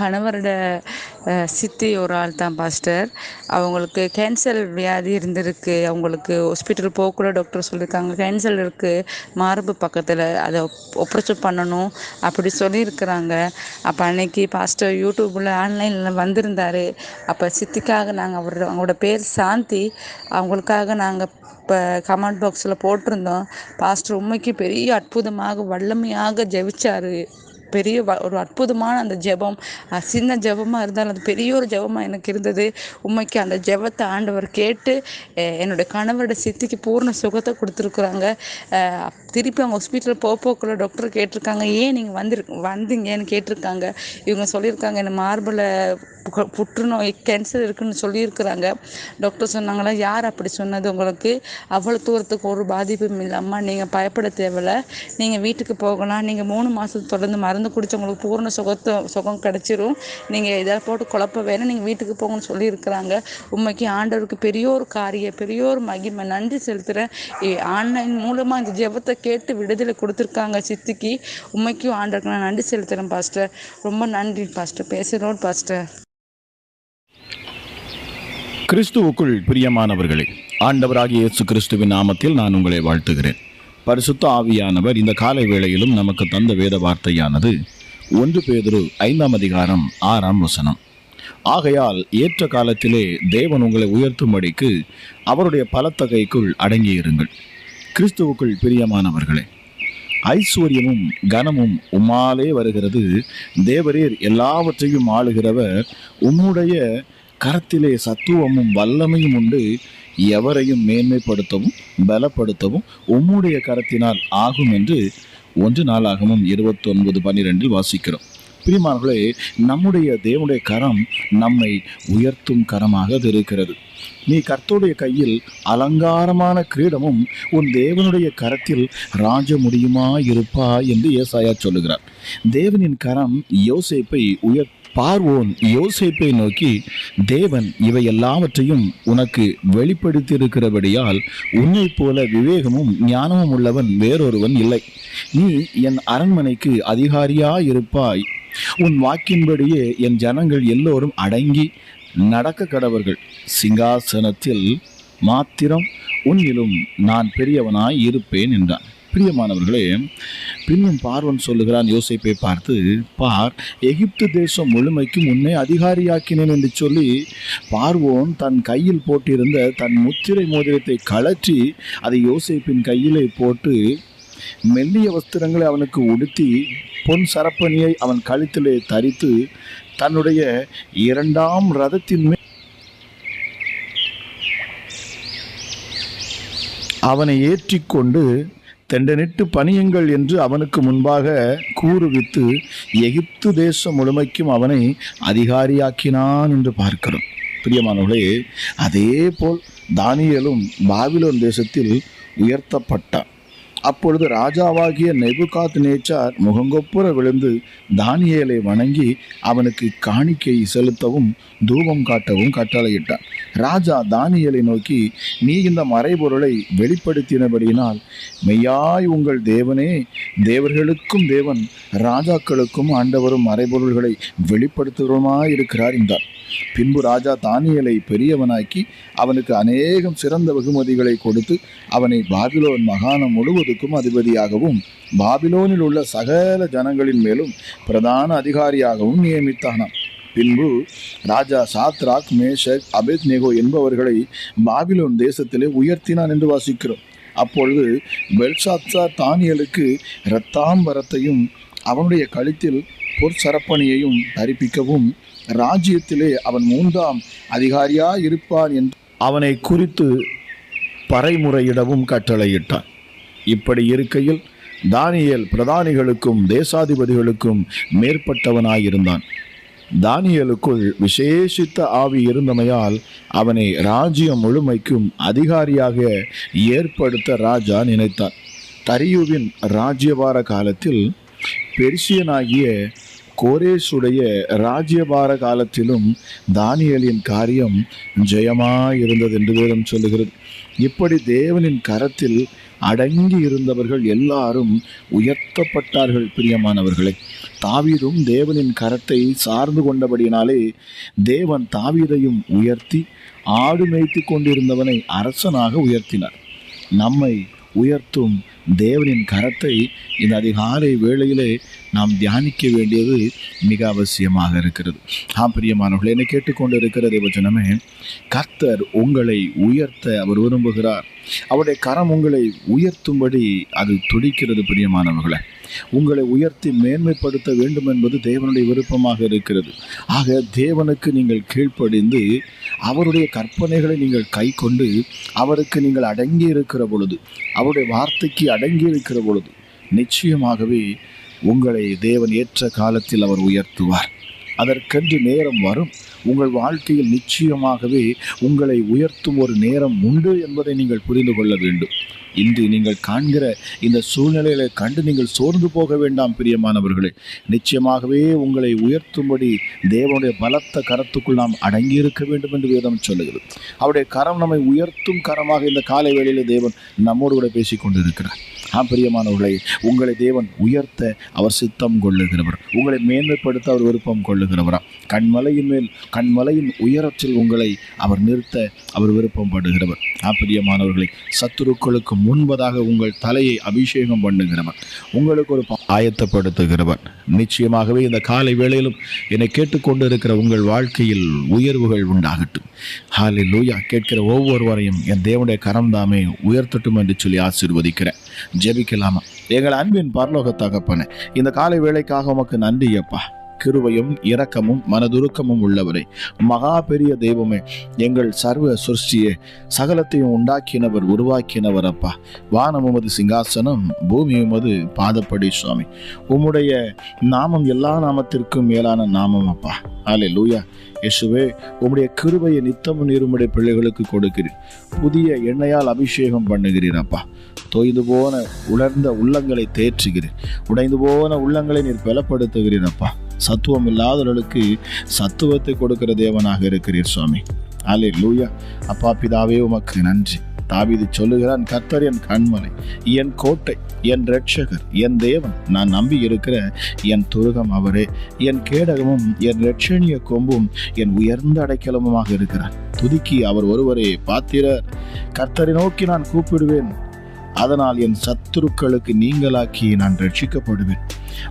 கணவரோட சித்தி ஒரு ஆள் தான் பாஸ்டர். அவங்களுக்கு கேன்சர் வியாதி இருந்திருக்கு. அவங்களுக்கு ஹாஸ்பிட்டல் போகக்கூட டாக்டர் சொல்லியிருக்காங்க கேன்சர் இருக்குது மார்பு பக்கத்தில் அதை ஒப்ரேஷன் பண்ணணும். அப்படி சொல்லியிருக்கிறாங்க. அப்போ அன்னைக்கு பாஸ்டர் யூடியூப்பில் ஆன்லைனில் வந்திருந்தார். அப்போ சித்திக்காக நாங்கள் அவர் அவங்களோட பேர் சாந்தி. அவங்களுக்காக நாங்கள் இப்போ கமெண்ட் பாக்ஸில் போட்டிருந்தோம். பாஸ்டர் உண்மைக்கு பெரிய அற்புதமாக வல்லமையாக ஜெபிச்சார். பெரிய ஒரு அற்புதமான அந்த ஜெபம் சின்ன ஜெபமாக இருந்தாலும் அது பெரிய ஒரு ஜெபமாக எனக்கு இருந்தது. உண்மைக்கு அந்த ஜெபத்தை ஆண்டவர் கேட்டு என்னுடைய கணவரோட சித்திக்கு பூர்ண சுகத்தை கொடுத்துருக்குறாங்க. திருப்பி அவங்க ஹாஸ்பிட்டல் போக போக்குள்ள டாக்டர் கேட்டிருக்காங்க. ஏன் நீங்கள் வந்துரு வந்தீங்கன்னு கேட்டிருக்காங்க. இவங்க சொல்லியிருக்காங்க என்ன மார்பில் புற்றுநோய் கேன்சர் இருக்குன்னு சொல்லியிருக்கிறாங்க. டாக்டர் சொன்னாங்களா யார் அப்படி சொன்னது உங்களுக்கு? அவ்வளோ தூரத்துக்கு ஒரு பாதிப்பும் இல்லாமல் நீங்கள் பயப்பட தேவையில்ல. நீங்கள் வீட்டுக்கு போகலாம். நீங்கள் மூணு மாதம் தொடர்ந்து மருந்து குடிச்சு உங்களுக்கு பூர்ண சுகத்தை சுகம் கிடச்சிரும். நீங்கள் இதை போட்டு குழப்ப வேணும். நீங்கள் வீட்டுக்கு போங்கன்னு சொல்லியிருக்கிறாங்க. உண்மைக்கு ஆண்டவருக்கு பெரிய ஒரு காரியம் பெரிய ஒரு மகிமை. நன்றி செலுத்துகிறேன் ஆன்லைன் மூலமாக இந்த ஜெபத்தை கேட்டு விடுதலை கொடுத்துருக்காங்க சித்திக்கு. உண்மைக்கும் ஆண்டவருக்கு நான் நன்றி செலுத்துகிறேன் பாஸ்டர். ரொம்ப நன்றி பாஸ்டர். பேசுகிறோம் பாஸ்டர். கிறிஸ்துவுக்குள் பிரியமானவர்களே ஆண்டவராகிய இயேசு கிறிஸ்துவின் நாமத்தில் நான் உங்களை வாழ்த்துகிறேன். பரிசுத்த ஆவியானவர் இந்த காலை வேளையிலும் நமக்கு தந்த வேத வார்த்தையானது ஒன்று பேதுரு ஐந்தாம் அதிகாரம் ஆறாம் வசனம். ஆகையால் ஏற்ற காலத்திலே தேவன் உங்களை உயர்த்தும்படிக்கு அவருடைய பலத்த கைக்குள் அடங்கியிருங்கள். கிறிஸ்துவுக்குள் பிரியமானவர்களே ஐஸ்வர்யமும் கனமும் உம்மாலே வருகிறது. தேவரீர் எல்லாவற்றையும் ஆளுகிறவர் உம்முடைய கரத்திலே சத்துவமும் வல்லமையும் உண்டு. எவரையும் மேன்மைப்படுத்தவும் பலப்படுத்தவும் உம்முடைய கரத்தினால் ஆகும் என்று ஒன்று நாளாகவும் இருபத்தி ஒன்பது பன்னிரெண்டில் வாசிக்கிறோம். பிரிமார்களே நம்முடைய தேவனுடைய கரம் நம்மை உயர்த்தும் கரமாக அது இருக்கிறது. நீ கர்த்தருடைய கையில் அலங்காரமான கிரீடமும் உன் தேவனுடைய கரத்தில் ராஜ முடியுமா இருப்பா என்று ஏசாயா சொல்லுகிறார். தேவனின் கரம் யோசேப்பை உயர் பார்வோன் யோசேப்பை நோக்கி தேவன் இவை எல்லாவற்றையும் உனக்கு வெளிப்படுத்தியிருக்கிறபடியால் உன்னைப் போல விவேகமும் ஞானமும் உள்ளவன் வேறொருவன் இல்லை. நீ என் அரண்மனைக்கு அதிகாரியாயிருப்பாய். உன் வாக்கின்படியே என் ஜனங்கள் எல்லோரும் அடங்கி நடக்க கடவர்கள். சிங்காசனத்தில் மாத்திரம் உன்னிலும் நான் பெரியவனாய் இருப்பேன் என்றான். பிரியமானவர்களே பின்னும் பார்வன் சொல்லுகிறான் யோசிப்பை பார்த்து பார் எகிப்து தேசம் முழுமைக்கும் உன்னை அதிகாரியாக்கினேன் என்று சொல்லி பார்வோன் தன் கையில் போட்டிருந்த தன் முத்திரை மோதிரத்தை கழற்றி அதை யோசிப்பின் கையிலே போட்டு மெல்லிய வஸ்திரங்களை அவனுக்கு உடுத்தி பொன் சரப்பணியை அவன் கழுத்திலே தரித்து தன்னுடைய இரண்டாம் ரதத்தின் மேல் அவனை ஏற்றிக்கொண்டு தெண்டனிட்டு பணியுங்கள் என்று அவனுக்கு முன்பாக கூறுவித்து எகிப்து தேசம் முழுமைக்கும் அவனை அதிகாரியாக்கினான் என்று பார்க்கிறோம். பிரியமானவர்களே அதே போல் தானியலும் பாபிலோன் தேசத்தில் உயர்த்தப்பட்டான். அப்பொழுது ராஜாவாகிய நெபுகாத் நேச்சார் முகங்கொப்புற விழுந்து தானியேலை வணங்கி அவனுக்கு காணிக்கை செலுத்தவும் தூபம் காட்டவும் கட்டளையிட்டான். ராஜா தானியலை நோக்கி நீ இந்த மறைபொருளை வெளிப்படுத்தினபடியினால் மெய்யாய் உங்கள் தேவனே தேவர்களுக்கும் தேவன் ராஜாக்களுக்கும் ஆண்டவரும் மறைபொருள்களை வெளிப்படுத்துகிறோமாயிருக்கிறார் என்றார். பின்பு ராஜா தானியலை பெரியவனாக்கி அவனுக்கு அநேகம் சிறந்த வெகுமதிகளை கொடுத்து அவனை பாபிலோன் மகாணம் முழுவதுக்கும் அதிபதியாகவும் பாபிலோனில் உள்ள சகல ஜனங்களின் மேலும் பிரதான அதிகாரியாகவும் நியமித்தானாம். பின்பு ராஜா சாத்ராக் மேஷக் அபேத்நேகோ என்பவர்களை பாபிலோன் தேசத்திலே உயர்த்தினான் என்று வாசிக்கிறோம். அப்பொழுது பெல்சாத்சார் தானியலுக்கு இரத்தாம்பரத்தையும் அவனுடைய கழுத்தில் பொற்சரப்பணியையும் தரிப்பிக்கவும் ராஜ்யத்திலே அவன் மூன்றாம் அதிகாரியா இருப்பான் என்று அவனை குறித்து பறைமுறையிடவும் கட்டளையிட்டான். இப்படி இருக்கையில் தானியல் பிரதானிகளுக்கும் தேசாதிபதிகளுக்கும் மேற்பட்டவனாயிருந்தான். தானியலுக்குள் விசேஷித்த ஆவி இருந்தமையால் அவனை ராஜ்யம் முழுமைக்கும் அதிகாரியாக ஏற்படுத்த ராஜா நினைத்தான் தரியுவின் ராஜ்யபார காலத்தில் பெர்சியனாகிய கோரேசுடைய ராஜ்யபார காலத்திலும் தானியலின் காரியம் ஜெயமாயிருந்தது என்று வேதம் சொல்லுகிறது. இப்படி தேவனின் கரத்தில் அடங்கி இருந்தவர்கள் எல்லாரும் உயர்த்தப்பட்டார்கள் பிரியமானவர்களே. தாவீதும் தேவனின் கரத்தை சார்ந்து கொண்டபடியினாலே தேவன் தாவீதையும் உயர்த்தி ஆடு மேய்த்து கொண்டிருந்தவனை அரசனாக உயர்த்தினார். நம்மை உயர்த்தும் தேவனின் கரத்தை இந்த அதிகாலை வேளையிலே நாம் தியானிக்க வேண்டியது மிக அவசியமாக இருக்கிறது. ஆ பிரியமானவர்களே என்னை கேட்டுக்கொண்டு இருக்கிற தேவஜனமே கர்த்தர் உங்களை உயர்த்த அவர் விரும்புகிறார். அவருடைய கரம் உங்களை உயர்த்தும்படி அது துடிக்கிறது பிரியமானவர்களை. உங்களை உயர்த்தி மேன்மைப்படுத்த வேண்டும் என்பது தேவனுடைய விருப்பமாக இருக்கிறது. ஆக தேவனுக்கு நீங்கள் கீழ்ப்படிந்து அவருடைய கற்பனைகளை நீங்கள் கை கொண்டு அவருக்கு நீங்கள் அடங்கி இருக்கிற பொழுது அவருடைய வார்த்தைக்கு அடங்கி இருக்கிற பொழுது நிச்சயமாகவே உங்களை தேவன் ஏற்ற காலத்தில் அவர் உயர்த்துவார். அதற்கென்று நேரம் வரும். உங்கள் வாழ்க்கையில் நிச்சயமாகவே உங்களை உயர்த்தும் ஒரு நேரம் உண்டு என்பதை நீங்கள் புரிந்து கொள்ள வேண்டும். இன்று நீங்கள் காண்கிற இந்த சூழ்நிலைகளை கண்டு நீங்கள் சோர்ந்து போக வேண்டாம் பிரியமானவர்களே. நிச்சயமாகவே உங்களை உயர்த்தும்படி தேவனுடைய பலத்த கரத்துக்குள் நாம் அடங்கியிருக்க வேண்டும் என்று வேதம் சொல்லுகிறது. அவருடைய கரம் நம்மை உயர்த்தும் கரமாக இந்த காலை வேளையில் தேவன் நம்மோடு கூட பேசிக் கொண்டிருக்கிறார் ஆ பிரியமானவர்களை உங்களை தேவன் உயர்த்த அவர் சித்தம் கொள்ளுகிறவர். உங்களை மேன்மைப்படுத்த அவர் விருப்பம் கொள்ளுகிறவரா? கண்மலையின் மேல் கண்மலையின் உயரத்தில் உங்களை அவர் நிறுத்த அவர் விருப்பம் படுகிறவர் ஆப்பிரியமானவர்களை சத்துருக்களுக்கு முன்பதாக உங்கள் தலையை அபிஷேகம் பண்ணுகிறவர். உங்களுக்கு ஒரு ஆயத்தப்படுத்துகிறவர். நிச்சயமாகவே இந்த காலை வேளையிலும் என்னை கேட்டுக்கொண்டு இருக்கிற உங்கள் வாழ்க்கையில் உயர்வுகள் உண்டாகட்டும். ஹாலே லூயா கேட்கிற ஒவ்வொருவரையும் என் தேவனுடைய கரம் தாமே உயர்த்தட்டும் என்று சொல்லி ஆசீர்வதிக்கிறேன். ஜெபிக்கலாமா? எங்கள் அன்பின் பரலோக தகப்பனே இந்த காலை வேலைக்காக உமக்கு நன்றி அப்பா. கிருவையும் இரக்கமும் மனதுருக்கமும் உள்ளவரே. மகா பெரிய தெய்வமே எங்கள் சர்வ சுருஷ்டியே சகலத்தையும் உண்டாக்கினவர் உருவாக்கினவர் அப்பா. வானம் உமது சிங்காசனம் பூமி உமது பாதப்படி சுவாமி. உம்முடைய நாமம் எல்லா நாமத்திற்கும் மேலான நாமம் அப்பா. அலே லூயா இயேசுவே உம்முடைய கிருபையை நித்தமும் நீருமுடைய பிள்ளைகளுக்கு கொடுக்கிறீர் புதிய எண்ணெயால் அபிஷேகம் பண்ணுகிறீர் அப்பா. தொய்ந்து போன உலர்ந்த உள்ளங்களை தேற்றுகிறீர் உடைந்து போன உள்ளங்களை நீர் பலப்படுத்துகிறீர் அப்பா. சத்துவம் இல்லாதவர்களுக்கு சத்துவத்தை கொடுக்கிற தேவனாக இருக்கிறீர் சுவாமி. அலே லூயா அப்பா பிதாவே உமக்கு நன்றி. தாவிது சொல்லுகிறான் கர்த்தர் என் கண்மலை என் கோட்டை என் ரட்சகர் என் தேவன். நான் நம்பி இருக்கிற என் துருகம் அவரே. என் கேடகமும் என் ரட்சணிய கொம்பும் என் உயர்ந்த அடைக்கலமுமாக இருக்கிறார். துதிக்கி அவர் ஒருவரே பாத்திரர். கர்த்தரை நோக்கி நான் கூப்பிடுவேன். அதனால் என் சத்துருக்களுக்கு நீங்களாக்கி நான் ரட்சிக்கப்படுவேன்.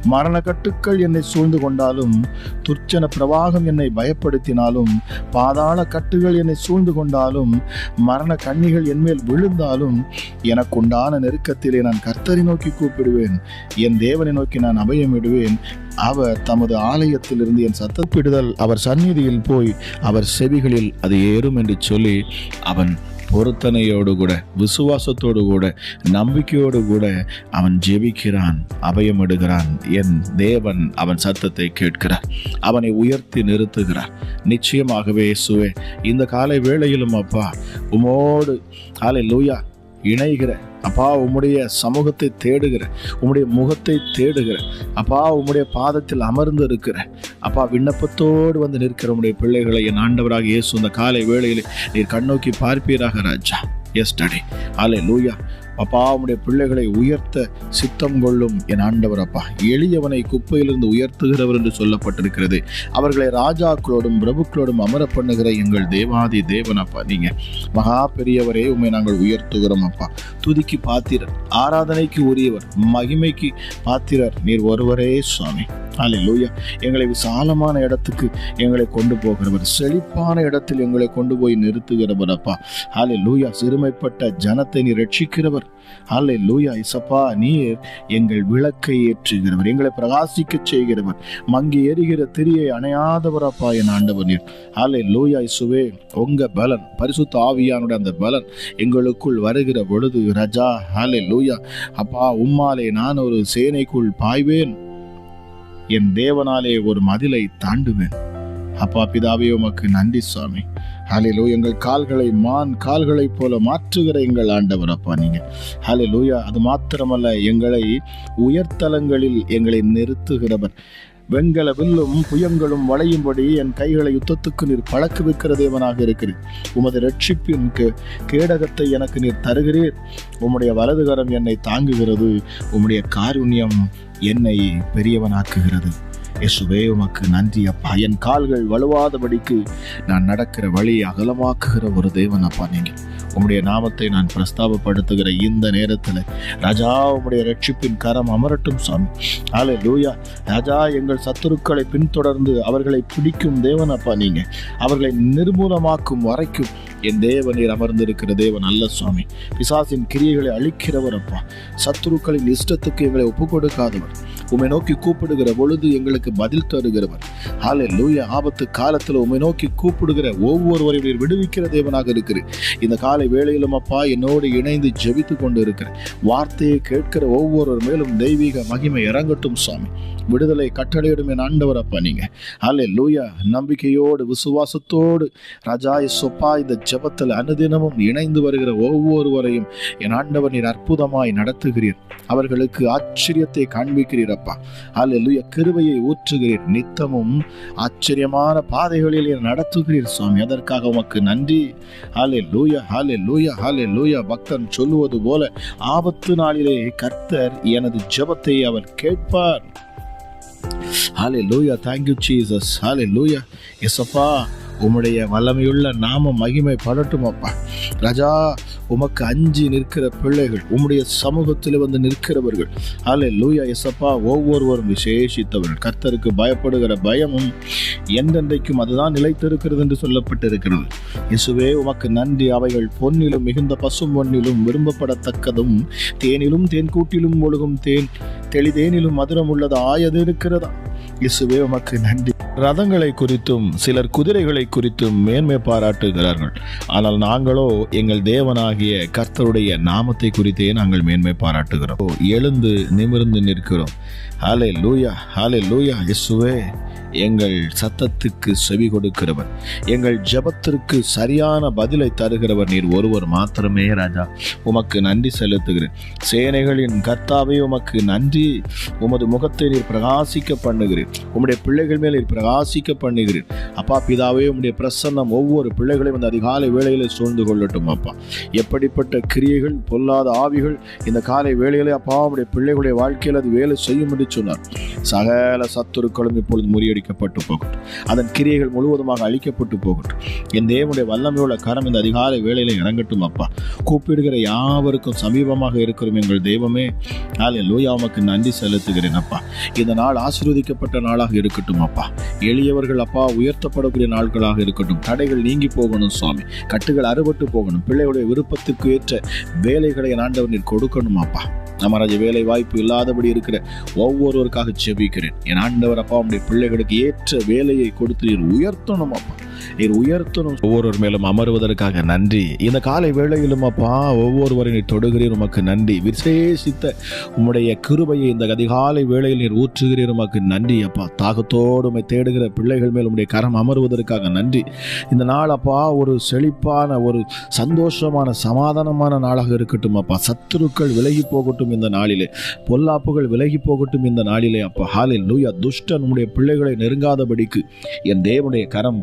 மரண கட்டுக்கள் என்னை சூழ்ந்து கொண்டாலும் துர்ச்சன பிரவாகம் என்னை பயப்படுத்தினாலும் பாதாள கட்டுகள் என்னை சூழ்ந்து கொண்டாலும் மரண கண்ணிகள் என்மேல் விழுந்தாலும் எனக்குண்டான நெருக்கத்திலே நான் கர்த்தரை நோக்கி கூப்பிடுவேன். என் தேவனை நோக்கி நான் அபயமிடுவேன். அவர் தமது ஆலயத்திலிருந்து என் சத்தப்பிடுதல் அவர் சந்நிதியில் போய் அவர் செவிகளில் அது ஏறும் என்று சொல்லி அவன் பொருத்தனையோடு கூட விசுவாசத்தோடு கூட நம்பிக்கையோடு கூட அவன் ஜெபிக்கிறான் அபயமிடுகிறான் என் தேவன் அவன் சத்தத்தை கேட்கிறார் அவனை உயர்த்தி நிறுத்துகிறார். நிச்சயமாகவே சுவே இந்த காலை வேளையிலும் அப்பா உமோடு காலை லூயா இணைகிற அப்பா உம்முடைய சமூகத்தை தேடுகிற உம்முடைய முகத்தை தேடுகிற அப்பா உம்முடைய பாதத்தில் அமர்ந்து இருக்கிற அப்பா விண்ணப்பத்தோடு வந்து நிற்கிற உம்முடைய பிள்ளைகளை என் ஆண்டவராக இயேசு இந்த காலை வேளையில் நீர் கண்ணோக்கி பார்ப்பீராக ராஜா. எஸ் டடி ஆலே லூயா அப்பா உம்முடைய பிள்ளைகளை உயர்த்த சித்தம் கொள்ளும் என் ஆண்டவர் அப்பா. எளியவனை குப்பையிலிருந்து உயர்த்துகிறவர் என்று சொல்லப்பட்டிருக்கிறது. அவர்களை ராஜாக்களோடும் பிரபுக்களோடும் அமர பண்ணுகிற எங்கள் தேவாதி தேவன் அப்பா. நீங்க மகா பெரியவரே உண்மை நாங்கள் உயர்த்துகிறோம் அப்பா. துதிக்கு பாத்திரர் ஆராதனைக்கு உரியவர் மகிமைக்கு பாத்திரர் நீர் ஒருவரே சுவாமி. ஆலே லூயா எங்களை விசாலமான இடத்துக்கு எங்களை கொண்டு போகிறவர் செழிப்பான இடத்தில் எங்களை கொண்டு போய் நிறுத்துகிறவர் அப்பா. ஆலே லூயா சிறுமைப்பட்ட ஜனத்தை நீ ரட்சிக்கிறவர் அல்ல லூயா இசப்பா நீர் எங்கள் விளக்கை ஏற்றுகிறவர் எங்களை பிரகாசிக்க செய்கிறவர். மங்கி எரிகிற திரியை அணையாதவரப்பா என் ஆண்டவர் நீர். அல்ல லூயா இசுவே உங்க பலன் பரிசுத்த ஆவியானுடைய அந்த பலன் எங்களுக்குள் வருகிற பொழுது ரஜா அல்ல லூயா அப்பா உம்மாலே நான் ஒரு சேனைக்குள் பாய்வேன். என் தேவனாலே ஒரு மதிலை தாண்டுவேன். அப்பா பிதாவே உமக்கு நன்றி சுவாமி. ஹலிலோ எங்கள் கால்களை மான் கால்களைப் போல மாற்றுகிற எங்கள் ஆண்டவர் அப்பா நீங்க. ஹலிலூயா அது மாத்திரமல்ல எங்களை உயர்தலங்களில் எங்களை நிறுத்துகிறவர். வெண்கல வில்லும் புயங்களும் வளையும்படி என் கைகளை யுத்தத்துக்கு நீர் பழக்குவிக்கிற தேவனாக இருக்கிறீர். உமது ரட்சிப்பின் கே- கேடகத்தை எனக்கு நீர் தருகிறீர். உம்முடைய வலதுகரம் என்னை தாங்குகிறது. உம்முடைய காருண்யம் என்னை பெரியவனாக்குகிறது. இயேசுவே உமக்கு நன்றி அப்பா. என் கால்கள் வலுவாதபடிக்கு நான் நடக்கிற வழியை அகலமாக்குகிற ஒரு தேவன் அப்பா நீங்க உம்முடைய நாமத்தை நான் பிரஸ்தாபப்படுத்துகிற இந்த நேரத்தில் ராஜா உம்முடைய ரட்சிப்பின் கரம் அமரட்டும் சாமி. ஆலே லூயா ராஜா எங்கள் சத்துருக்களை பின்தொடர்ந்து அவர்களை பிடிக்கும் தேவன் அப்பா நீங்க அவர்களை நிர்மூலமாக்கும் வரைக்கும் என் தேவனீர் அமர்ந்திருக்கிற தேவன் அல்ல சுவாமி. பிசாசின் கிரியைகளை அழிக்கிறவர் அப்பா. சத்துருக்களின் இஷ்டத்துக்கு எங்களை ஒப்பு கொடுக்காதவர் உமை நோக்கி கூப்பிடுகிற பொழுது எங்களுக்கு பதில் தருகிறவர். ஹாலே லூயா ஆபத்து காலத்தில் உமை நோக்கி கூப்பிடுகிற ஒவ்வொருவரையும் நீர் விடுவிக்கிற தேவனாக இருக்கிறேன் இந்த காலை வேளையிலும் அப்பா என்னோடு இணைந்து ஜெபித்து கொண்டு இருக்கிறேன் வார்த்தையை கேட்கிற ஒவ்வொருவர் மேலும் தெய்வீக மகிமை இறங்கட்டும் சுவாமி. விடுதலை கட்டளையிடும் என் ஆண்டவர் அப்பா நீங்க. ஹாலே லூயா நம்பிக்கையோடு விசுவாசத்தோடு ரஜாய் சொப்பா இந்த ஜெபத்தில் அனுதினமும் இணைந்து வருகிற ஒவ்வொருவரையும் என் ஆண்டவர் நீர் அற்புதமாய் நடத்துகிறீர். அவர்களுக்கு ஆச்சரியத்தை காண்பிக்கிறீர் அப்பா. ஹalleluya. கிருபையை ஊற்றுகிறீர். நித்தமும் ஆச்சரியமான பாதைகளில் நடத்துகிறீர் சுவாமி. அதற்காக உமக்கு நன்றி. ஹாலே லூயா ஹாலே லூயா ஹாலே லூயா பக்தன் சொல்லுவது போல ஆபத்து நாளிலே கர்த்தர் எனது ஜெபத்தை அவர் கேட்பார். ஹாலே லூயா தேங்க்யூ சீசஸ் ஹாலே லூயா எஸ்அப்பா உம்முடைய வல்லமையுள்ள நாம மகிமை படட்டும் அப்பா. ராஜா உமக்கு அஞ்சி நிற்கிற பிள்ளைகள் உம்முடைய சமூகத்தில் வந்து நிற்கிறவர்கள் அல்ல லூயா எசப்பா ஒவ்வொருவரும் விசேஷித்தவர்கள். கர்த்தருக்கு பயப்படுகிற பயமும் எந்தெந்தைக்கும் அதுதான் நிலைத்திருக்கிறது என்று சொல்லப்பட்டிருக்கிறது. இசுவே உமக்கு நன்றி. அவைகள் பொன்னிலும் மிகுந்த பசும் பொன்னிலும் விரும்பப்படத்தக்கதும் தேனிலும் தேன்கூட்டிலும் ஒழுகும் தேன் தெளிதேனிலும் மதுரம் உள்ளது ஆயது இருக்கிறதா? இயேசுவே உமக்கு நன்றி. ரதங்களை குறித்தும் சிலர் குதிரைகளை குறித்தும் மேன்மை பாராட்டுகிறார்கள். ஆனால் நாங்களோ எங்கள் தேவனாகிய கர்த்தருடைய நாமத்தை குறித்தே நாங்கள் மேன்மை பாராட்டுகிறோம். ஓ, எழுந்து நிமிர்ந்து நிற்கிறோம். ஹாலே லூயா ஹாலே லூயா இயேசுவே. எங்கள் சத்தத்துக்கு செவி கொடுக்கிறவர். எங்கள் ஜெபத்திற்கு சரியான பதிலை தருகிறவர். நீர் ஒருவர் மாத்திரமே ராஜா. உமக்கு நன்றி செலுத்துகிறேன். சேனைகளின் கர்த்தாவை உமக்கு நன்றி. உமது முகத்தை நீர் பிரகாசிக்க பண்ணுகிறேன். உம்முடைய பிள்ளைகள் மேல் நீர் பிரகாசிக்க பண்ணுகிறேன். அப்பா பிதாவே உம்முடைய பிரசன்னம் ஒவ்வொரு பிள்ளைகளையும் அந்த அதிகாலை வேலையில் சூழ்ந்து கொள்ளட்டும் அப்பா. எப்படிப்பட்ட கிரியைகள் பொல்லாத ஆவிகள் இந்த காலை வேளையிலே அப்பா உம்முடைய பிள்ளைகளுடைய வாழ்க்கையில் அது வேலை செய்யும் என்று சொன்னார். சகல சத்துருக்களும் இப்பொழுது முறியடி முறியடிக்கப்பட்டு போகட்டும். அதன் கிரியைகள் முழுவதுமாக அழிக்கப்பட்டு போகட்டும். என் தேவனுடைய வல்லமையுள்ள கரம் இந்த அதிகாலை வேளையில இறங்கட்டும் அப்பா. கூப்பிடுகிற யாவருக்கும் சமீபமாக இருக்கிறோம் எங்கள் தெய்வமே நாளில் லூயா உமக்கு நன்றி செலுத்துகிறேன் அப்பா. இந்த நாள் ஆசீர்வதிக்கப்பட்ட நாளாக இருக்கட்டும் அப்பா. எளியவர்கள் அப்பா உயர்த்தப்படக்கூடிய நாட்களாக இருக்கட்டும். தடைகள் நீங்கி போகணும் சுவாமி. கட்டுகள் அறுபட்டு போகணும். பிள்ளைகளுடைய விருப்பத்திற்கு ஏற்ற வேலைகளை ஆண்டவர் நீர் கொடுக்கணும் அப்பா. நமராஜ வேலை வாய்ப்பு இல்லாதபடி இருக்கிற ஒவ்வொருவருக்காக செபிக்கிறேன். என் ஆண்டவர் அப்பா உடைய பிள்ளைகளுக்கு ஏற்ற வேலையை கொடுத்து நீர் உயர்த்தணும் அப்பா நீர் உயர்த்தணும். ஒவ்வொருவர் மேலும் அமருவதற்காக நன்றி. இந்த காலை வேளையிலும் அப்பா ஒவ்வொருவரை நீர் தொடுகிறீர் உமக்கு நன்றி. விசேஷித்த உம்முடைய கிருபையை இந்த அதிகாலை வேளையில் நீர் ஊற்றுகிறீர் உமக்கு நன்றி அப்பா. தாகத்தோடு உமை தேடுகிற பிள்ளைகள் மேல் உம்முடைய கரம் அமருவதற்காக நன்றி. இந்த நாள் அப்பா ஒரு செழிப்பான ஒரு சந்தோஷமான சமாதானமான நாளாக இருக்கட்டும் அப்பா. சத்துருக்கள் விலகி போகட்டும் இந்த நாளிலே. பொல்லாப்புகள் விலகி போகட்டும் இந்த நாளிலே அப்பா. ஹாலில் லூயா துஷ்டன் உம்முடைய பிள்ளைகளை நெருங்காதபடிக்கு என் தேவனுடைய கரம்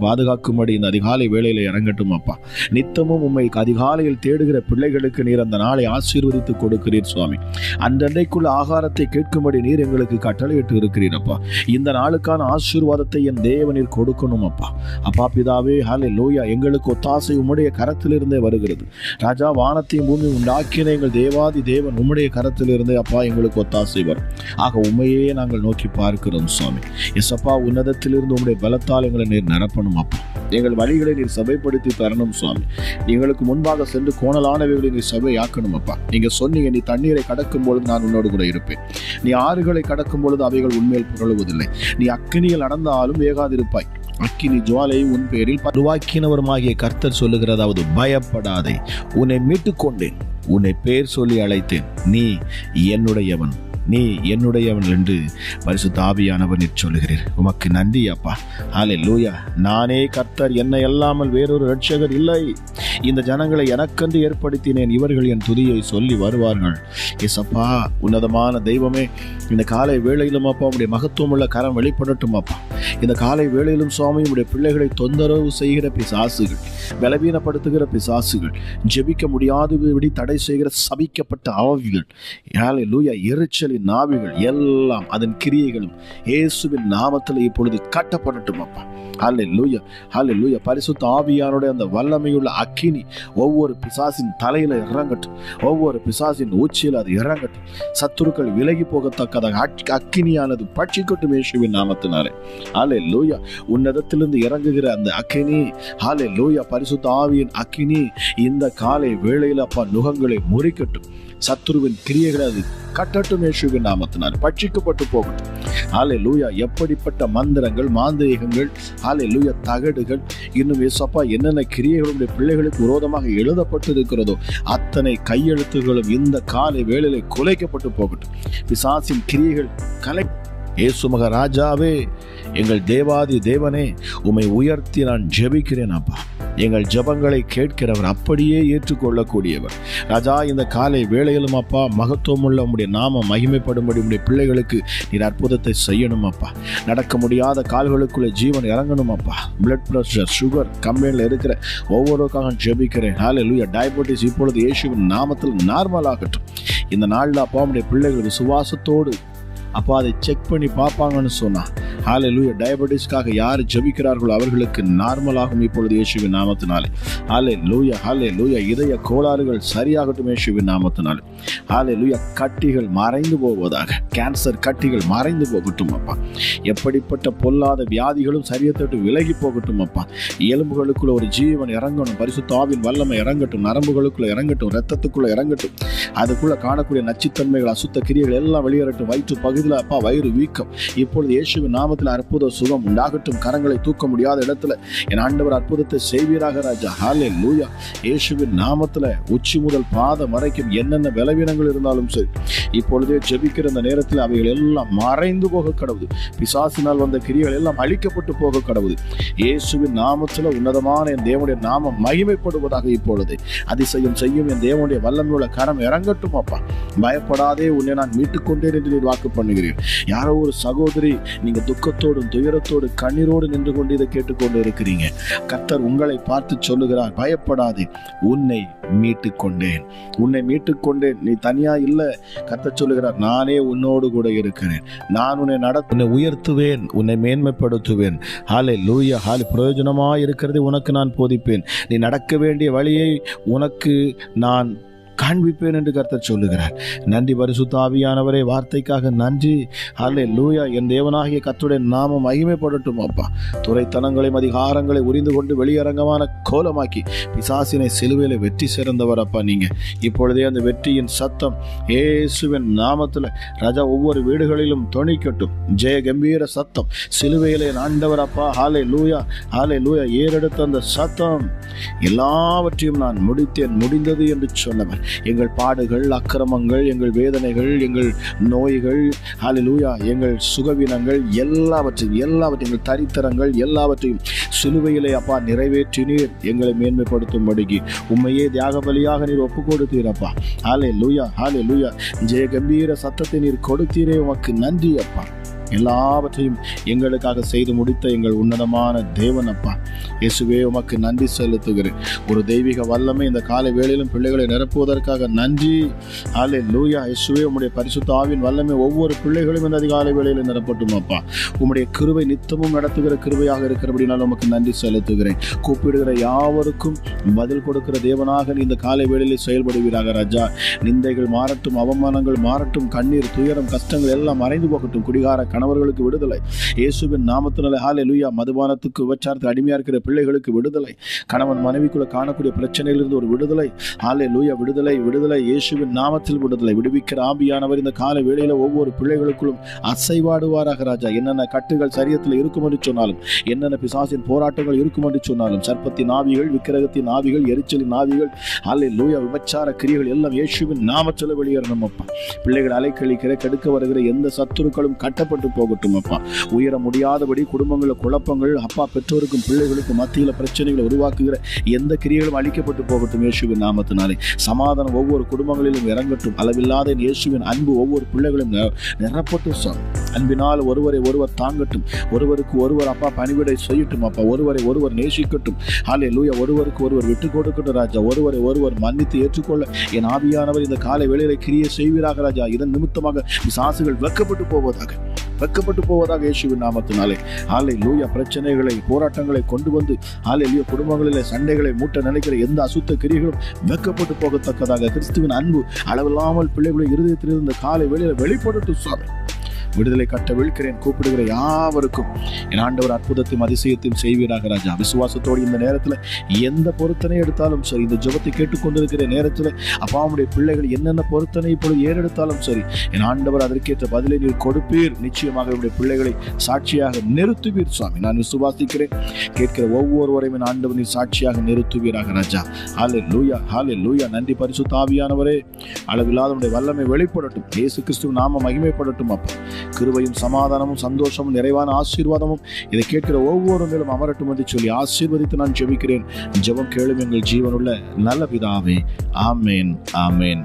இருக்கும்படி இந்த அதிகாலை வேளையில இறங்கட்டும் அப்பா. நித்தமும் உண்மை அதிகாலையில் தேடுகிற பிள்ளைகளுக்கு நீர் அந்த நாளை ஆசீர்வதித்து கொடுக்கிறீர் சுவாமி. அன்றன்றைக்குள்ள ஆகாரத்தை கேட்கும்படி நீர் எங்களுக்கு கட்டளையிட்டு இருக்கிறீர் அப்பா. இந்த நாளுக்கான ஆசீர்வாதத்தை என் தேவனீர் கொடுக்கணும் அப்பா. அப்பா பிதாவே ஹாலே லோயா எங்களுக்கு ஒத்தாசை உம்முடைய கரத்திலிருந்தே வருகிறது. ராஜா வானத்தையும் பூமி உண்டாக்கின எங்கள் தேவாதி தேவன் உம்முடைய கரத்திலிருந்தே அப்பா எங்களுக்கு ஒத்தாசை வரும். ஆக உண்மையே நாங்கள் நோக்கி பார்க்கிறோம் சுவாமி. எஸ் அப்பா உன்னதத்திலிருந்து உம்முடைய பலத்தால் எங்களை நீர் நிரப்பணும் அப்பா. எங்கள் வழிகளை நீர் சபைப்படுத்தி தரணும் சுவாமி. எங்களுக்கு முன்பாக சென்று கோணலானவைகளை நீர் சபையாக்கணும் அப்பா. நீங்க சொன்னீங்க நீ தண்ணீரை கடக்கும் பொழுது நான் உன்னோடு கூட இருப்பேன். நீ ஆறுகளை கடக்கும் பொழுது அவைகள் உண்மையில் புகழுவதில்லை. நீ அக்கினியில் நடந்தாலும் வேகாதிருப்பாய் அக்கினி ஜுவாலை உன் பேரில் உருவாக்கினவருமாகிய கர்த்தர் சொல்லுகிறதாவது பயப்படாதே. உன்னை மீட்டுக்கொண்டேன். உன்னை பேர் சொல்லி அழைத்தேன். நீ என்னுடையவன். நீ என்னுடையவன் என்று பரிசு தாவியானவன் நீர் சொல்லுகிறீர். உமக்கு நன்றி அப்பா. ஹாலே லூயா நானே கர்த்தர் என்னை அல்லாமல் வேறொரு ரட்சகர் இல்லை. இந்த ஜனங்களை எனக்கென்று ஏற்படுத்தினேன் இவர்கள் என் துதியை சொல்லி வருவார்கள். ஏசப்பா உன்னதமான தெய்வமே இந்த காலை வேளையிலும் அப்பா உடைய மகத்துவம் உள்ள கரம் வெளிப்படட்டும் அப்பா. இந்த காலை வேளையிலும் சுவாமி உடைய பிள்ளைகளை தொந்தரவு செய்கிற பிசாசுகள் பலவீனப்படுத்துகிற பிசாசுகள் ஜெபிக்க முடியாதபடி தடை செய்கிற சபிக்கப்பட்ட ஆவிகள் ஏழை லூயா எரிச்சலின் நாவிகள் எல்லாம் அதன் கிரியைகளும் இயேசுவின் நாமத்தில் இப்பொழுது கட்டப்படட்டும் அப்பா. ஹாலே லூயா ஹாலே லூயா பரிசுத்த ஆவியானுடைய அந்த வல்லமையுள்ள அக்கினி ஒவ்வொரு பிசாசின் தலையில இறங்கட்டும். ஒவ்வொரு பிசாசின் உச்சியில் அது இறங்கட்டும். சத்துருக்கள் விலகி போகத்தக்கதாக அக்கினியானது பட்சிக்கட்டும் இயேசுவின் நாமத்தினாலே. ஹாலே லூயா உன்னதத்திலிருந்து இறங்குகிற அந்த அக்கினி ஹாலே லூயா பரிசுத்த ஆவியின் அக்கினி இந்த காலை வேளையில் அப்பா நுகங்களை முறிக்கட்டும். சத்துருவின் கிரியைகளை அது கட்டட்டும் இயேசுவின் நாமத்தினால் பட்சிக்கப்பட்டு போகட்டும். ஆலை லூயா எப்படிப்பட்ட மந்திரங்கள் மாந்திரிகங்கள் ஆலை லூயா தகடுகள் இன்னும் ஏசப்பா என்னென்ன கிரியைகளுடைய பிள்ளைகளுக்கு விரோதமாக எழுதப்பட்டு இருக்கிறதோ அத்தனை கையெழுத்துகளும் இந்த காலை வேளையிலே குலைக்கப்பட்டு போகட்டும். பிசாசின் கிரியைகள் கலை இயேசு மகராஜாவே எங்கள் தேவாதி தேவனே உம்மை உயர்த்தி நான் ஜெபிக்கிறேன் அப்பா. எங்கள் ஜெபங்களை கேட்கிறவர் அப்படியே ஏற்றுக்கொள்ளக்கூடியவர். ராஜா இந்த காலை வேளையிலும் அப்பா மகத்துவமுள்ள உடைய நாம மகிமைப்படும்படி உடைய பிள்ளைகளுக்கு நீர் அற்புதத்தை செய்யணும் அப்பா. நடக்க முடியாத கால்களுக்குள்ள ஜீவன் இறங்கணும் அப்பா. பிளட் ப்ரெஷர் சுகர் கம்பெனியில் இருக்கிற ஒவ்வொருக்காக ஜெபிக்கிறேன். ஹாலே லூயா டயபெட்டிஸ் இப்பொழுது இயேசுவின் நாமத்தில் நார்மல் ஆகட்டும். இந்த நாளில் அப்பா உடைய பிள்ளைகள் விசுவாசத்தோடு அப்போ அதை செக் பண்ணி பார்ப்பாங்கன்னு சொன்னான். ஹாலே லூயா டயபெட்டிஸ்க்காக யார் ஜபிக்கிறார்களோ அவர்களுக்கு நார்மலாகும் இப்பொழுது இயேசுவின் நாமத்தினாலே. ஹாலே லூயா ஹாலே லூயா இதய கோளாறுகள் சரியாகட்டும் இயேசுவின் நாமத்தினாலே. ஹாலே லூயா கட்டிகள் மறைந்து போவதாக. கேன்சர் கட்டிகள் மறைந்து போகட்டும் அப்பா. எப்படிப்பட்ட பொல்லாத வியாதிகளும் சரியத்தட்டு விலகி போகட்டும் அப்பா. எலும்புகளுக்குள்ள ஒரு ஜீவன் இறங்கணும். பரிசுத்தாவின் வல்லமை இறங்கட்டும். நரம்புகளுக்குள்ள இறங்கட்டும். ரத்தத்துக்குள்ள இறங்கட்டும். அதுக்குள்ள காணக்கூடிய நச்சுத்தன்மைகள் அசுத்த கிரியைகள் எல்லாம் வெளியேறட்டும். வயிற்று பகுதியில் அப்பா வயிறு வீக்கம். இப்பொழுது இயேசுவின் குடும்பத்தில் அற்புத சுகம் உண்டாகட்டும். கரங்களை தூக்க முடியாத இடத்துல என் ஆண்டவர் அற்புதத்தை செய்வீராக ராஜா. ஹாலே லூயா இயேசுவின் நாமத்தில் உச்சி முதல் பாதம் வரைக்கும் என்னென்ன பலவீனங்கள் இருந்தாலும் சரி இப்பொழுதே ஜெபிக்கிற அந்த நேரத்தில் அவைகள் எல்லாம் மறைந்து போக கடவுது. பிசாசினால் வந்த கிரியைகள் எல்லாம் அழிக்கப்பட்டு போக கடவுது. இயேசுவின் நாமத்தில் உன்னதமான என் தேவனுடைய நாமம் மகிமைப்படுவதாக இப்பொழுது. அதிசயம் செய்யும் என் தேவனுடைய வல்லமையுள்ள கரம் இறங்கட்டும் அப்பா. பயப்படாதே உன்னை நான் மீட்டுக்கொண்டேன் என்று நீர் வாக்கு பண்ணுகிறேன் யாரோ ஒரு சகோதரி நீங்கள் துக்கத்தோடும் துயரத்தோடு கண்ணீரோடு நின்று கொண்டு இதை கேட்டுக்கொண்டு இருக்கிறீங்க. கத்தர் உங்களை பார்த்து சொல்லுகிறார் பயப்படாதே உன்னை மீட்டு கொண்டேன் உன்னை மீட்டு கொண்டேன் நீ தனியா இல்ல. கத்த சொல்லுகிறார் நானே உன்னோடு கூட இருக்கிறேன். நான் உன்னை நட உன்னை உயர்த்துவேன் உன்னை மேன்மைப்படுத்துவேன். ஹாலே லூயா ஹால் பிரயோஜனமாக இருக்கிறதை உனக்கு நான் போதிப்பேன். நீ நடக்க வேண்டிய வழியை உனக்கு நான் காண்பிப்பேன் என்று கர்த்தர் சொல்லுகிறார். நன்றி பரிசுத்தாவியானவரே வார்த்தைக்காக நன்றி. அல்லே லூயா என் தேவனாகிய கத்துடைய நாமம் மகிமைப்படட்டும் அப்பா. துறைத்தனங்களையும் அதிகாரங்களை உரிந்து கொண்டு வெளியரங்கமான கோலமாக்கி பிசாசினை சிலுவையில் வெற்றி சிறந்தவர் அப்பா நீங்கள் இப்பொழுதே அந்த வெற்றியின் சத்தம் இயேசுவின் நாமத்தில் ராஜா ஒவ்வொரு வீடுகளிலும் தொணிக்கட்டும் ஜெய கம்பீர சத்தம் சிலுவையிலே ஆண்டவர் அப்பா. ஹாலே லூயா ஹாலே லூயா ஏறெடுத்த அந்த சத்தம் எல்லாவற்றையும் நான் முடித்தேன் முடிந்தது என்று சொன்னவர். எங்கள் பாடுகள் அக்கிரமங்கள் எங்கள் வேதனைகள் எங்கள் நோய்கள் ஹalleluya எங்கள் சுகவீனங்கள் எல்லாவற்றையும் எல்லாவற்றையும் எங்கள் தரித்திரங்கள் எல்லாவற்றையும் சிலுவையிலே அப்பா நிறைவேற்றினீர். எங்களை மேன்மைப்படுத்தும்படிக்கு உண்மையே தியாக பலியாக நீர் ஒப்பு கொடுத்தீரப்பா ஹாலே லூயா ஹாலே லூயா ஜெய கம்பீர சத்தத்தை நீர் கொடுத்தீரே. உமக்கு நன்றி அப்பா. எல்லாவற்றையும் எங்களுக்காக செய்து முடித்த எங்கள் உன்னதமான தேவன் அப்பா. இயேசுவே உமக்கு நன்றி செலுத்துகிறேன். ஒரு தெய்வீக வல்லமை இந்த காலை வேளையிலும் பிள்ளைகளை நிரப்புவதற்காக நன்றி. ஆலே லூயா இயேசுவே உம்முடைய பரிசுத்த ஆவின் வல்லமை ஒவ்வொரு பிள்ளைகளும் இந்த அதிகாலை வேளையில் நிரப்பட்டும் அப்பா. உம்முடைய கிருவை நித்தமும் நடத்துகிற கிருவையாக இருக்கிறபடினால் உமக்கு நன்றி செலுத்துகிறேன். கூப்பிடுகிற யாவருக்கும் பதில் கொடுக்கிற தேவனாக நீ இந்த காலை வேளையில் செயல்படுவீராக ராஜா. நிந்தைகள் மாறட்டும் அவமானங்கள் மாறட்டும் கண்ணீர் துயரம் கஷ்டங்கள் எல்லாம் மறைந்து போகட்டும். குடிகார கணவர்களுக்கு விடுதலை. இயேசுவின் நாமத்தினால ஹாலே லூயா மதுபானத்துக்கு விபச்சாரத்துக்கு அடிமையா இருக்கிற பிள்ளைகளுக்கு விடுதலை. கணவன் மனைவிக்குள்ள காணக்கூடிய பிரச்சனையிலிருந்து ஒரு விடுதலை. ஹாலே லூயா விடுதலை விடுதலை இயேசுவின் நாமத்தில் விடுதலை. விடுவிக்கிற ஆம்பியானவர் இந்த கால வேளையில ஒவ்வொரு பிள்ளைகளுக்குள்ளும் அசைவாடுவாராக ராஜா. என்னென்ன கட்டுகள் சரியத்தில் இருக்கும் என்று சொன்னாலும் என்னென்ன பிசாசின் போராட்டங்கள் இருக்கும் என்று சொன்னாலும் சர்ப்பத்தின் ஆவிகள் விக்கிரகத்தின் ஆவிகள் எரிச்சலின் ஆவிகள் அல்ல லூயா விபச்சார கிரியைகள் எல்லாம் இயேசுவின் நாமத்தில் வெளியேறணும் அப்பா பிள்ளைகள் அலைக்கழிக்கிற கெடுக்க வருகிற எந்த சத்துருக்களும் கட்டப்பட்டு போகட்டும் அப்பா. உயர முடியாதபடி குடும்பங்களில் குழப்பங்கள் அப்பா பெற்றோருக்கும் பிள்ளைகளுக்கும் மத்தியில் பிரச்சனைகளை உருவாக்குகிற எந்த கிரியைகளும் அழிக்கப்பட்டு போகட்டும் இயேசுவின் நாமத்தினாலே. சமாதானம் ஒவ்வொரு குடும்பங்களிலும் இறங்கட்டும். அளவில்லாத இயேசுவின் அன்பு ஒவ்வொரு பிள்ளைகளும் நிரப்பட்டும் சார். அன்பினால் ஒருவரை ஒருவர் தாங்கட்டும். ஒருவருக்கு ஒருவர் அப்பா பணிவிடை செய்யட்டும் அப்பா. ஒருவரை ஒருவர் நேசிக்கட்டும். ஹாலே லூயா ஒருவருக்கு ஒருவர் விட்டு கொடுக்கட்டும் ராஜா. ஒருவரை ஒருவர் மன்னித்து ஏற்றுக்கொள்ள. என் ஆவியானவர் இந்த காலை வேளையில கிரியை செய்வீராக ராஜா. இதன் நிமித்தமாக சாசுகள் வெக்கப்பட்டு போவதாக. வெக்கப்பட்டு போவதாக இயேசுவின் நாமத்தினாலே. ஆலை லூயா பிரச்சனைகளை போராட்டங்களை கொண்டு வந்து ஆலை லூயா குடும்பங்களிலே சண்டைகளை மூட்ட நினைக்கிற எந்த அசுத்த கிரிகளும் வெக்கப்பட்டு போகத்தக்கதாக கிறிஸ்துவின் அன்பு அளவில்லாமல் பிள்ளைகளை இருதயத்தில் காலை வெளியில் வெளிப்படட்டும் சுவாமி. விடுதலை கட்ட விழுக்கிறேன் கூப்பிடுகிற யாவருக்கும். என் ஆண்டவர் அற்புதத்தையும் அதிசயத்தையும் செய்வீராக ராஜா. விசுவாசத்தோடு இந்த நேரத்தில் எந்த பொருத்தனை எடுத்தாலும் சரி இந்த ஜபத்தை கேட்டுக்கொண்டிருக்கிற நேரத்தில் அப்பாவுடைய பிள்ளைகள் என்னென்ன பொருத்தனை இப்பொழுது ஏறெடுத்தாலும் சரி என் ஆண்டவர் அதற்கேற்ற பதிலை நீர் கொடுப்பீர். நிச்சயமாக என்னுடைய பிள்ளைகளை சாட்சியாக நிறுத்துவீர் சுவாமி. நான் விசுவாசிக்கிறேன். கேட்கிற ஒவ்வொருவரையும் என் ஆண்டவர் நீர் சாட்சியாக நிறுத்துவீராக ராஜா. ஹாலே லூயா ஹாலே லூயா நன்றி பரிசு தாவியானவரே அளவில்லாத வல்லமை வெளிப்படட்டும். இயேசு கிறிஸ்துவ நாம மகிமைப்படட்டும் அப்பா. கிருபையும் சமாதானமும் சந்தோஷமும் நிறைவான ஆசீர்வாதமும் இதை கேட்கிற ஒவ்வொரு மேலும் அமரட்டும் என்று சொல்லி ஆசீர்வதித்து நான் ஜெபிக்கிறேன். ஜெபம் கேளும் எங்கள் ஜீவனுள்ள நல்ல பிதாவே. ஆமேன் ஆமேன்.